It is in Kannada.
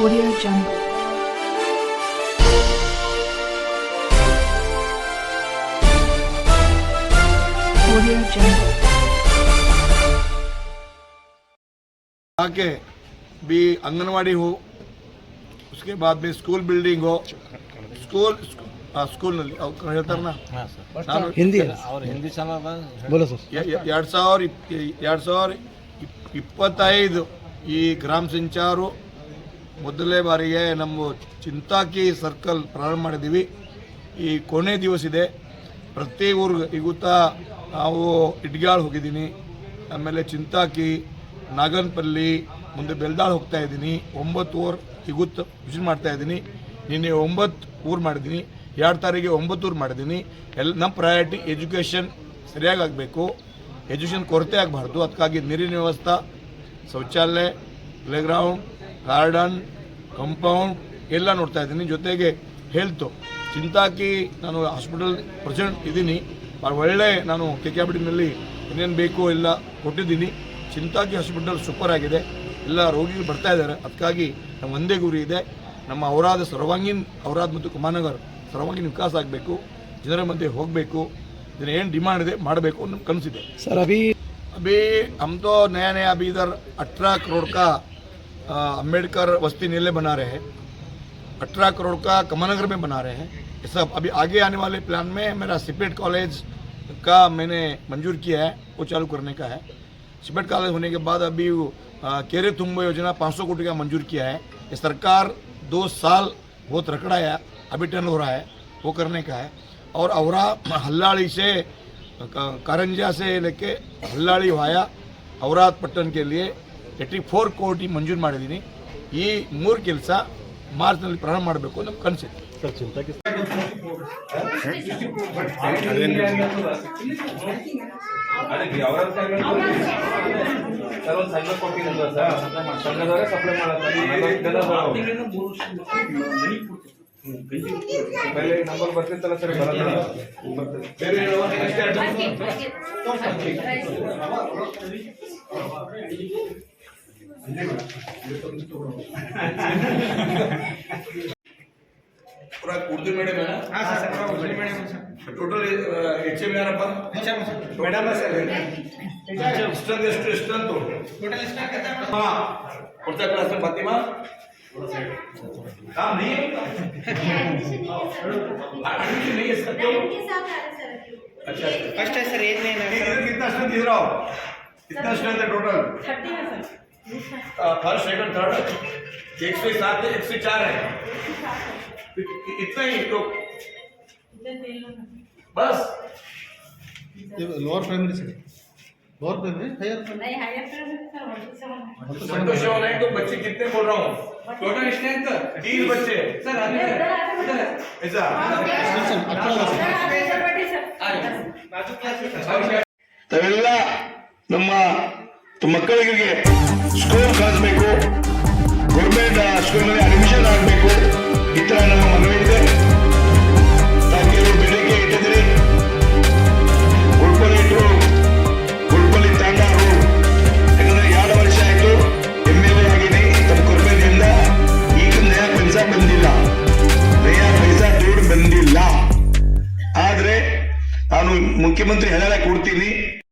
Audio Jungle. Audio Jungle. आके भी आंगनवाड़ी हो उसके बाद में स्कूल बिल्डिंग हो स्कूल ಆ ಸ್ಕೂಲ್ನಲ್ಲಿ ಅವ್ರು ಹೇಳ್ತಾರಲ್ಲ ನಾನು ಹಿಂದಿ ಅವ್ರು ಹಿಂದಿ ಚಾನಲ್ ಬೋಲೋ ಸರ್ ಎರಡು ಸಾವಿರ ಎರಡು ಸಾವಿರ ಇಪ್- ಇಪ್ಪತ್ತೈದು ಈ ಗ್ರಾಮ ಸಂಚಾರು ಮೊದಲನೇ ಬಾರಿಗೆ ನಮ್ಮ ಚಿಂತಾಕಿ ಸರ್ಕಲ್ ಪ್ರಾರಂಭ ಮಾಡಿದ್ದೀವಿ. ಈ ಕೊನೆ ದಿವಸ ಇದೆ. ಪ್ರತಿ ಊರಿಗೆ ಇವತ್ತ ನಾವು ಇಡ್ಗಾಳ್ ಹೋಗಿದ್ದೀನಿ. ಆಮೇಲೆ ಚಿಂತಾಕಿ, ನಾಗನಪಲ್ಲಿ, ಮುಂದೆ ಬೆಲ್ದಾಳ್ ಹೋಗ್ತಾ ಇದ್ದೀನಿ. ಒಂಬತ್ತು ಊರು ಇವತ್ತು ವಿಸಿಟ್ ಮಾಡ್ತಾ ಇದ್ದೀನಿ. ನಿನ್ನೆ ಒಂಬತ್ತು ಊರು ಮಾಡಿದ್ದೀನಿ. ಎರಡು ತಾರೀಕಿಗೆ ಒಂಬತ್ತು ಊರು ಮಾಡಿದ್ದೀನಿ. ಎಲ್ಲ ನಮ್ಮ ಪ್ರಯಾರಿಟಿ ಎಜುಕೇಷನ್ ಸರಿಯಾಗಿ ಆಗಬೇಕು. ಎಜುಕೇಷನ್ ಕೊರತೆ ಆಗಬಾರ್ದು. ಅದಕ್ಕಾಗಿ ನೀರಿನ ವ್ಯವಸ್ಥೆ, ಶೌಚಾಲಯ ಪ್ಲೇಗ್ರೌಂಡ್ ಗಾರ್ಡನ್ ಕಂಪೌಂಡ್ ಎಲ್ಲ ನೋಡ್ತಾ ಇದ್ದೀನಿ ಜೊತೆಗೆ ಹೆಲ್ತು ಚಿಂತಾಕಿ ನಾನು ಹಾಸ್ಪಿಟಲ್ ಪ್ರೆಸಿಡೆಂಟ್ ಇದ್ದೀನಿ ಭಾಳ ಒಳ್ಳೆ ನಾನು ಕೆ ಕೆ ನಲ್ಲಿ ಏನೇನು ಬೇಕು ಎಲ್ಲ ಕೊಟ್ಟಿದ್ದೀನಿ ಚಿಂತಾಕಿ ಹಾಸ್ಪಿಟಲ್ ಸೂಪರ್ ಆಗಿದೆ ಎಲ್ಲ ರೋಗಿಗಳು ಬರ್ತಾ ಇದ್ದಾರೆ ಅದಕ್ಕಾಗಿ ನಮ್ಮ ಒಂದೇ ಗುರಿ ಇದೆ ನಮ್ಮ ಔರಾದ ಸರ್ವಾಂಗೀಣ ಔರಾದ್ ಮತ್ತು ಕುಮಾರನಗರ್ ಸರ್ವಾಂಗೀಣ ವಿಕಾಸ ಆಗಬೇಕು ಜನರ ಮಧ್ಯೆ ಹೋಗಬೇಕು ಇದನ್ನ ಏನು ಡಿಮಾಂಡ್ ಇದೆ ಮಾಡಬೇಕು ಅನ್ನೋ ಕನಸಿದೆ सर अभी अभी हम तो नया नया अभी इधर अठारह करोड़ का अ, अंबेडकर वस्ती नीले बना रहे हैं। अठारह करोड़ का कमानगर में बना रहे हैं। ये सब अभी आगे आने वाले प्लान में मेरा सिपेट कॉलेज का मैंने मंजूर किया है, वो चालू करने का है। सिपेट कॉलेज होने के बाद अभी केरे तुम्बो योजना 500 कोटी का मंजूर किया है। ये सरकार दो साल बहुत रखड़ाया अभी टर्न हो रहा है, वो करने का है। और अवरा हल्लाड़ी से कारंजा से लेके हल्लाड़ी वाया औरात पट्टन के लिए ಏಯ್ಟಿ ಫೋರ್ ಕೋಟಿ ಮಂಜೂರು ಮಾಡಿದ್ದೀನಿ. ಈ ಮೂರು ಕೆಲಸ ಮಾರ್ಚ್ನಲ್ಲಿ ಪ್ರಾರಂಭ ಮಾಡಬೇಕು ನಮ್ಮ ಕನಸು ಅವರ ಸರ್ ಒಂದು ಸಂಘ ಕೊಟ್ಟಿದ್ರು ಸರ್ ಸಂಘದವರೇ ಸಪ್ಲೈ ಮಾಡಲ್ಲ ಮೇಲೆ ನಂಬರ್ ಬರ್ತಿತ್ತಲ್ಲ ಸರ್ ಬರಲ್ಲ ಬರ್ತದೆ ಪೂರಾ Urdu medium total H M ಯಾರಪ್ಪ ಮೇಡಮ್ ಸರ್ ಎಷ್ಟೊಂದು ಎಷ್ಟು ಎಷ್ಟಂತು ಹಾಂ ಕೊಡ್ತಾ ಕ್ಲಾಸ್ ಫಾತಿಮಾ काम नहीं है एडमिशन नहीं है इसका क्यों अच्छा फर्स्ट है सर एज में इधर कितना स्ट्रेंथ इधर आओ कितना स्ट्रेंथ है टोटल फर्स्ट सेकंड थर्ड एक सौ सात है एक सौ चार है इ- इतना ही तो बस लोअर प्राइमरी से लोअर प्राइमरी हायर संतोष होना है तो बच्चे कितने बोल रहा हूँ ಟೋಟಲ್ ಸ್ಟ್ರೆಂತ್ तीन बच्चे ಸರ್ ಅದೇ ऐसा ತಾವೆಲ್ಲ ನಮ್ಮ ಮಕ್ಕಳಿಗೆ ಸ್ಕೂಲ್ ಕಳಿಸ್ಬೇಕು ಗೌರ್ಮೆಂಟ್ ಸ್ಕೂಲ್ನಲ್ಲಿ ಅಡ್ಮಿಷನ್ ಆಗಬೇಕು. ಈ ಥರ ನಮ್ಮ ಮನವಿ ಇದೆ. ಆಯಿತು ತಮ್ಮ ಬಂದಿಲ್ಲ. ಬಂದಿಲ್ಲ. ಆದರೆ ನಾನು ಮುಖ್ಯಮಂತ್ರಿ ಹೇಳಲ್ಲ ಕೊಡ್ತೀನಿ.